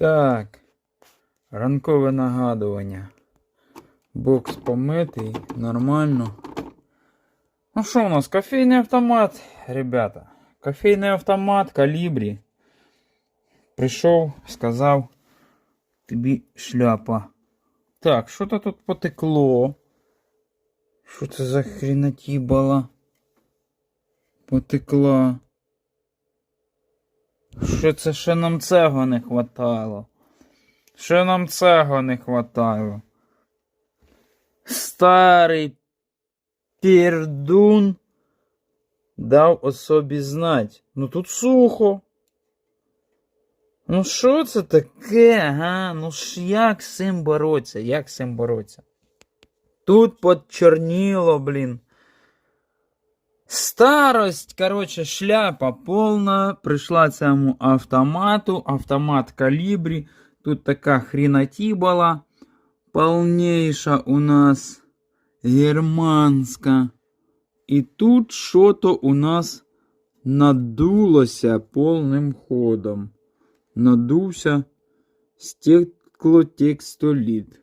Так. Ранкове нагадування. Бокс помитий, нормально. Ну що у нас? Кофейний автомат, ребята. Кофейний автомат калібрі. Прийшов, сказав, тобі шляпа. Так, що то тут потекло? Що це за хренотібала? Потекла. Що це ще нам цього не хватало? Ще нам цього не хватало. Старий пердун дав о собі знать. Ну тут сухо. Ну що це таке, га? Ну ж як з цим бороться? Як з цим бороться? Тут подчерніло, блін. Старость, короче, шляпа повна. Прийшла цьому автомату. Автомат калібрі. Тут така хрінотібала. Полніша у нас германська. І тут що-то у нас надулося повним ходом. Надувся стеклотекстоліт.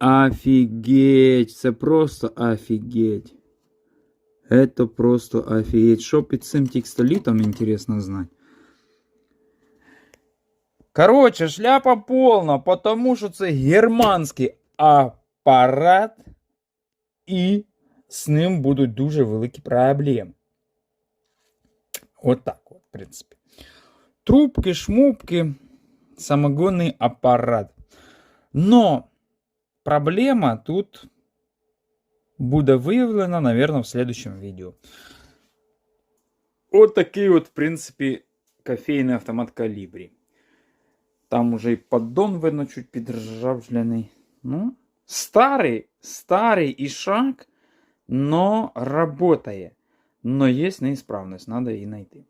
Офігеть, це просто офігеть. Это просто офигеть. Що під цим текстолітом, інтересно знати. Короче, шляпа повна, потому що це германський апарат, і з ним будуть дуже великі проблеми. От так от, в принципі. Трубки, шмубки, самогонний апарат. Но проблема тут буде виявлена, наверное, в следующем видео. Вот такий от, в принципі, кофейний автомат калібрі. Там уже і поддон, видно, чуть підржавлений. Ну, старий, старий ішак, но работає. Но є неисправність, надо її знайти.